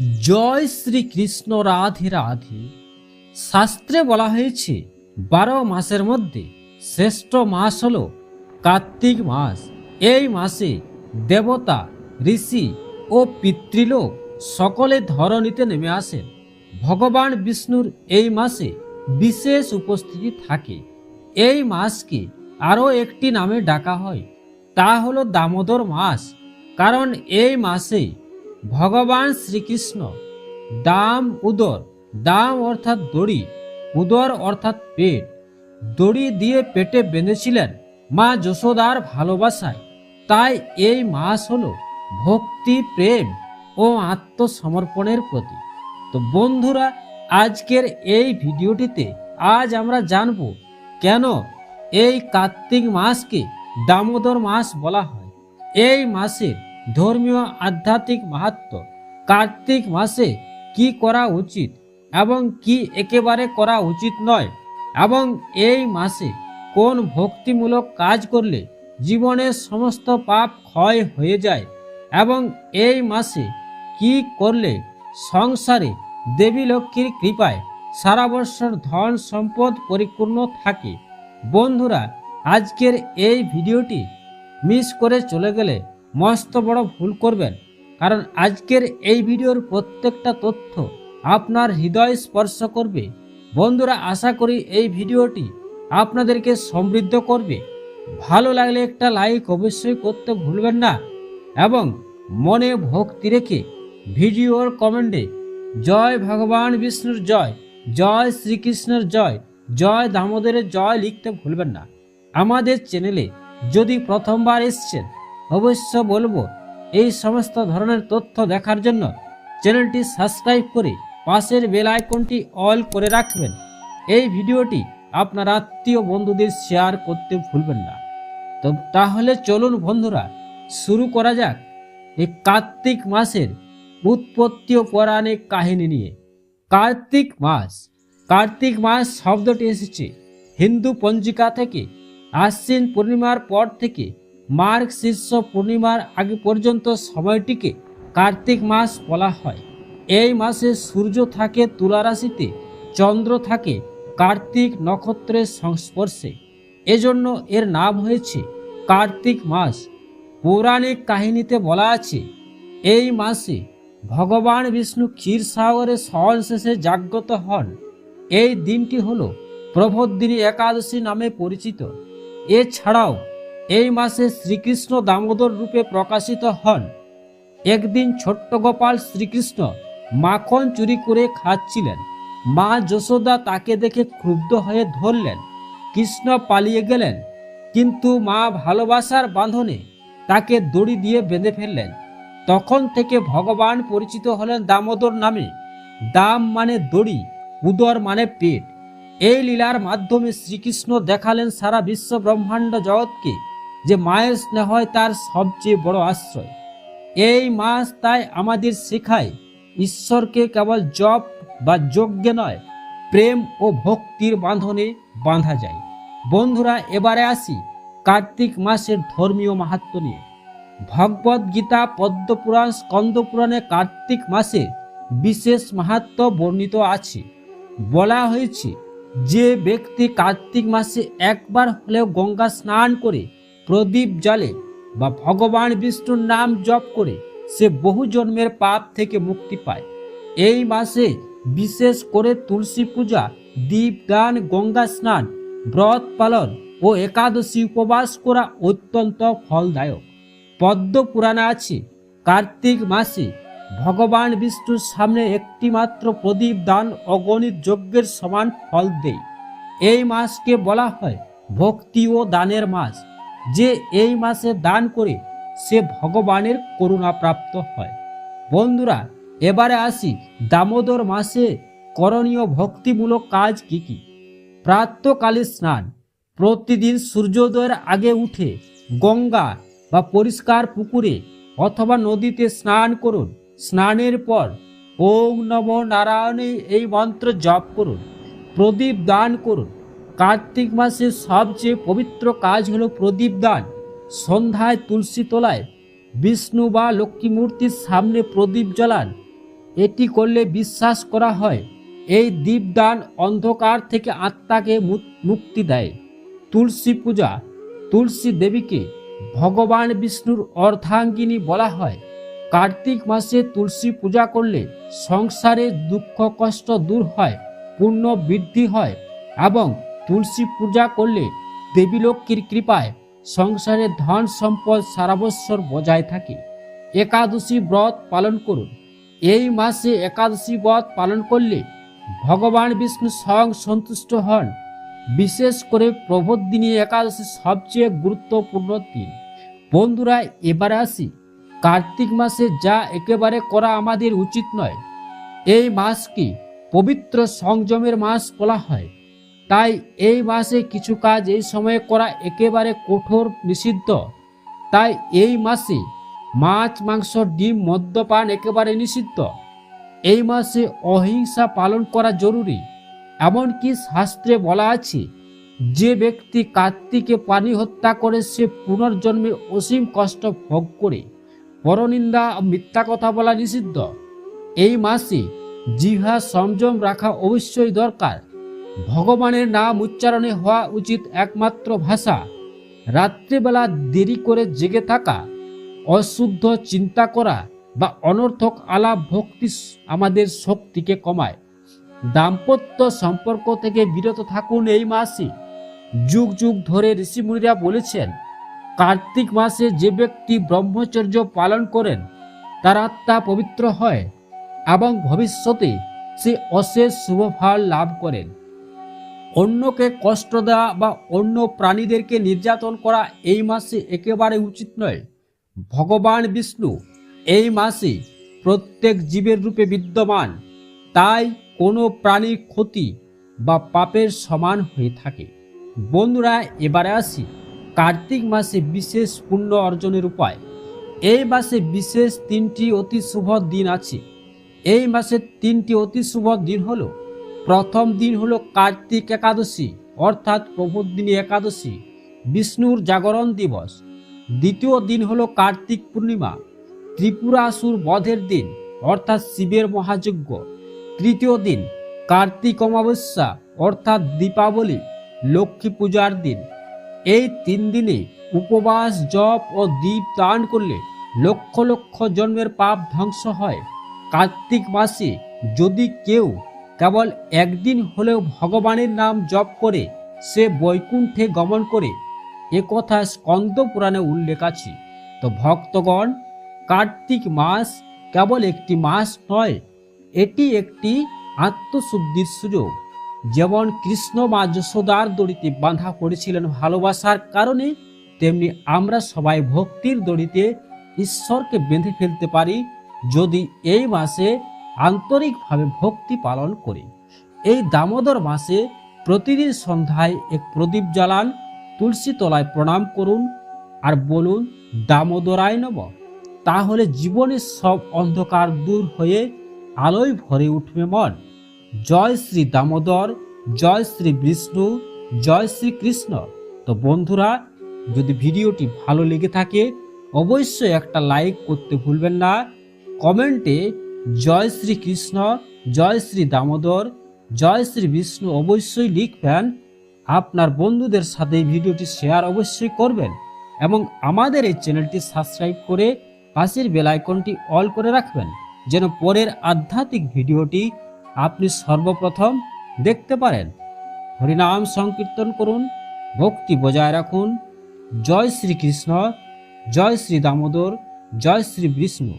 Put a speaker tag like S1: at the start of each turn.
S1: জয় শ্রীকৃষ্ণ রাধে রাধে। শাস্ত্রে বলা হয়েছে, বারো মাসের মধ্যে শ্রেষ্ঠ মাস হল কার্তিক মাস। এই মাসে দেবতা, ঋষি ও পিতৃলোক সকলে ধরণীতে নেমে আসেন। ভগবান বিষ্ণুর এই মাসে বিশেষ উপস্থিতি থাকে। এই মাসকে আরও একটি নামে ডাকা হয়। তা হলো দামোদর মাস। কারণ এই মাসে ভগবান শ্রীকৃষ্ণ। দাম উদর। দাম অর্থাৎ দড়ি। উদর অর্থাৎ পেট। দড়ি দিয়ে পেটে বেঁধেছিলেন মা যশোদার ভালোবাসায়। তাই এই মাস হলো ভক্তি, প্রেম ও আত্মসমর্পণের প্রতীক। তো বন্ধুরা, আজকের এই ভিডিওটিতে আজ আমরা জানব কেন এই কার্তিক মাসকে দামোদর মাস বলা হয়। এই মাসের ধর্মীয় আধ্যাত্মিক মাহাত্ম কার্তিক মাসে কি করা উচিত এবং কি একেবারে করা উচিত নয় এবং এই মাসে কোন ভক্তিমূলক কাজ করলে জীবনের সমস্ত পাপ ক্ষয় হয়ে যায় এবং এই মাসে কি করলে সংসারে দেবী লক্ষ্মীর কৃপায় সারা বছর ধন সম্পদ পরিপূর্ণ থাকে? বন্ধুরা, আজকের এই ভিডিওটি মিস করে চলে গেলে মস্ত বড় ভুল করবেন। কারণ আজকের এই ভিডিওর প্রত্যেকটা তথ্য আপনার হৃদয় স্পর্শ করবে। বন্ধুরা, আশা করি এই ভিডিওটি আপনাদেরকে সমৃদ্ধ করবে। ভালো লাগলে একটা লাইক অবশ্যই করতে ভুলবেন না এবং মনে ভক্তি রেখে ভিডিওর কমেন্টে জয় ভগবান বিষ্ণুর জয় জয় শ্রীকৃষ্ণের জয় জয় দামোদরের জয় লিখতে ভুলবেন না। আমাদের চ্যানেলে যদি প্রথমবার এসছেন অবশ্য বলব, এই সমস্ত ধরনের তথ্য দেখার জন্য চ্যানেলটি সাবস্ক্রাইব করে পাশের বেল আইকনটি অল করে রাখবেন। এই ভিডিওটি আপনার আত্মীয় বন্ধুদের শেয়ার করতে ভুলবেন না। তো তাহলে চলুন বন্ধুরা, শুরু করা যাক এই কার্তিক মাসের উৎপত্তি ও পৌরাণিক কাহিনী নিয়ে। কার্তিক মাস কার্তিক মাস শব্দটি এসেছে হিন্দু পঞ্জিকা থেকে আশ্বিন পূর্ণিমার পর থেকে মার্গ শীর্ষ পূর্ণিমার আগে পর্যন্ত সময়টিকে কার্তিক মাস বলা হয়। এই মাসে সূর্য থাকে তুলা রাশিতে, চন্দ্র থাকে কার্তিক নক্ষত্রের সংস্পর্শে। এজন্য এর নাম হয়েছে কার্তিক মাস। পৌরাণিক কাহিনীতে বলা আছে, এই মাসে ভগবান বিষ্ণু ক্ষীরসাগরে শয়ন শেষে জাগ্রত হন। এই দিনটি হল প্রভদ্দিনী একাদশী নামে পরিচিত। এছাড়াও এই মাসে শ্রীকৃষ্ণ দামোদর রূপে প্রকাশিত হন। একদিন ছোট্ট গোপাল শ্রীকৃষ্ণ মাখন চুরি করে খাচ্ছিলেন। মা যশোদা তাকে দেখে ক্ষুব্ধ হয়ে ধরলেন। কৃষ্ণ পালিয়ে গেলেন, কিন্তু মা ভালোবাসার বাঁধনে তাকে দড়ি দিয়ে বেঁধে ফেললেন। তখন থেকে ভগবান পরিচিত হলেন দামোদর নামে। দাম মানে দড়ি, উদর মানে পেট। এই লীলার মাধ্যমে শ্রীকৃষ্ণ দেখালেন সারা বিশ্ব ব্রহ্মাণ্ড জগৎকে। যে মায়ের স্নেহই তার সবচেয়ে বড় আশ্রয়। এই মাস তাই আমাদের শেখায়, ঈশ্বরকে কেবল জপ বা যজ্ঞে নয়, প্রেম ও ভক্তির বাঁধনে বাঁধা যায়। বন্ধুরা, এবারে আসি কার্তিক মাসের ধর্মীয় মাহাত্ম নিয়ে। ভগবদ গীতা, পদ্মপুরাণ, স্কন্দপুরাণে কার্তিক মাসে বিশেষ মাহাত্ম বর্ণিত আছে। বলা হয়েছে, যে ব্যক্তি কার্তিক মাসে একবার হলেও গঙ্গা স্নান করে প্রদীপ জ্বালে বা ভগবান বিষ্ণুর নাম জপ করে সে বহু জন্মের পাপ থেকে মুক্তি পায়। এই মাসে বিশেষ করে তুলসী পূজা দীপদান গঙ্গা স্নান, ব্রত পালন ও একাদশী উপবাস করা অত্যন্ত ফলদায়ক। পদ্ম পুরাণে আছে, কার্তিক মাসে ভগবান বিষ্ণুর সামনে একটি মাত্র প্রদীপ দান অগণিত যজ্ঞের সমান ফল দেয়। এই মাসকে বলা হয় ভক্তি ও দানের মাস। যে এই মাসে দান করে সে ভগবানের করুণা প্রাপ্ত হয়। বন্ধুরা, এবারে আসি দামোদর মাসে করণীয় ভক্তিমূলক কাজ কি কি? প্রাতকালে স্নান, প্রতিদিন সূর্যোদয়ের আগে উঠে গঙ্গা বা পরিষ্কার পুকুরে অথবা নদীতে স্নান করুন। স্নানের পর ওং নম নারায়ণে এই মন্ত্র জপ করুন। প্রদীপ দান করুন। কার্তিক মাসের সবচেয়ে পবিত্র কাজ হলো প্রদীপ দান। সন্ধ্যায় তুলসী তলায় বিষ্ণু বা লক্ষ্মী মূর্তির সামনে প্রদীপ জ্বালান। এটি করলে বিশ্বাস করা হয়, এই দীপদান অন্ধকার থেকে আত্মাকে মুক্তি দেয়। তুলসী পূজা, তুলসী দেবীকে ভগবান বিষ্ণুর অর্ধাঙ্গিনী বলা হয়। কার্তিক মাসে তুলসী পূজা করলে সংসারে দুঃখ কষ্ট দূর হয়, পুণ্য বৃদ্ধি হয় এবং তুলসী পূজা করলে দেবী লক্ষ্মীর কৃপায় সংসারে ধন সম্পদ সারা বৎসর বজায় থাকে। একাদশী ব্রত পালন করুন। এই মাসে একাদশী ব্রত পালন করলে ভগবান বিষ্ণু স্বয়ং সন্তুষ্ট হন। বিশেষ করে প্রবোধিনী একাদশী সবচেয়ে গুরুত্বপূর্ণ দিন। বন্ধুরা, এবারে আসি। কার্তিক মাসে যা একেবারে করা আমাদের উচিত নয়। এই মাসকে পবিত্র সংযমের মাস বলা হয়। তাই এই মাসে কিছু কাজ এই সময়ে করা একেবারে কঠোর নিষিদ্ধ। তাই এই মাসে মাছ, মাংস, ডিম, মদ্যপান একেবারে নিষিদ্ধ। এই মাসে অহিংসা পালন করা জরুরি। এমনকি শাস্ত্রে বলা আছে, যে ব্যক্তি কার্তিকে পানি হত্যা করে সে পুনর্জন্মে অসীম কষ্ট ভোগ করে। পরনিন্দা মিথ্যা কথা বলা নিষিদ্ধ। এই মাসে জিহা সংযম রাখা অবশ্যই দরকার। ভগবানের নাম উচ্চারণে হওয়া উচিত একমাত্র ভাষা। রাত্রিবেলা দেরি করে জেগে থাকা, অশুদ্ধ চিন্তা করা বা অনর্থক আলাপ ভক্তি আমাদের শক্তিকে কমায়। দাম্পত্য সম্পর্ক থেকে বিরত থাকুন এই মাসে। যুগ যুগ ধরে ঋষিমুনিরা বলেছেন, কার্তিক মাসে যে ব্যক্তি ব্রহ্মচর্য পালন করেন, তার আত্মা পবিত্র হয় এবং ভবিষ্যতে সে অশেষ শুভ ফল লাভ করেন। অন্যকে কষ্ট দেওয়া বা অন্য প্রাণীদেরকে নির্যাতন করা এই মাসে একেবারে উচিত নয়। ভগবান বিষ্ণু এই মাসে প্রত্যেক জীবের রূপে বিদ্যমান। তাই কোনো প্রাণীর ক্ষতি বা পাপের সমান হয়ে থাকে। বন্ধুরা, এবারে আসি কার্তিক মাসে বিশেষ পুণ্য অর্জনের উপায়। এই মাসে বিশেষ তিনটি অতি শুভ দিন আছে। এই মাসের তিনটি অতি শুভ দিন হলো প্রথম দিন হল কার্তিক একাদশী, অর্থাৎ প্রবোধিনী একাদশী, বিষ্ণুর জাগরণ দিবস। দ্বিতীয় দিন হল কার্তিক পূর্ণিমা, ত্রিপুরাসুর বধের দিন, অর্থাৎ শিবের মহাযজ্ঞ। তৃতীয় দিন কার্তিক অমাবস্যা, অর্থাৎ দীপাবলি, লক্ষ্মী পূজার দিন। এই তিন দিনে উপবাস, জপ ও দ্বীপ দান করলে লক্ষ লক্ষ জন্মের পাপ ধ্বংস হয়। কার্তিক মাসে যদি কেউ কেবল একদিন হলেও ভগবানের নাম জপ করে সে বৈকুণ্ঠে গমন করে এ কথা স্কন্দ পুরাণে উল্লেখ আছে। তো ভক্তগণ, কার্তিক মাস কেবল একটি মাস নয়, এটি একটি আত্মশুদ্ধির সুযোগ। যেমন কৃষ্ণ মা যশোদার দড়িতে বাঁধা পড়েছিলেন ভালোবাসার কারণে, তেমনি আমরা সবাই ভক্তির দড়িতে ঈশ্বরকে বেঁধে ফেলতে পারি। যদি এই মাসে আন্তরিকভাবে ভক্তি পালন করি। এই দামোদর মাসে প্রতিদিন সন্ধ্যায় এক প্রদীপ জ্বালান, তুলসী তলায় প্রণাম করুন আর বলুন, দামোদরায় নব তাহলে জীবনের সব অন্ধকার দূর হয়ে আলোয় ভরে উঠবে মন। জয় শ্রী দামোদর, জয় শ্রী বিষ্ণু, জয় শ্রী কৃষ্ণ। তো বন্ধুরা, যদি ভিডিওটি ভালো লেগে থাকে, অবশ্যই একটা লাইক করতে ভুলবেন না। কমেন্টে জয় শ্রী কৃষ্ণ, জয় শ্রী দামোদর, জয় শ্রী বিষ্ণু অবশ্যই লিখবেন। আপনার বন্ধুদের সাথে ভিডিওটি শেয়ার অবশ্যই করবেন এবং আমাদের এই চ্যানেলটি সাবস্ক্রাইব করে পাশের বেল আইকনটি অল করে রাখবেন, যেন পরের আধ্যাত্মিক ভিডিওটি আপনি সর্বপ্রথম দেখতে পারেন। হরিনাম সংকীর্তন করুন, ভক্তি বজায় রাখুন। জয় শ্রীকৃষ্ণ জয় শ্রী দামোদর, জয় শ্রী বিষ্ণু।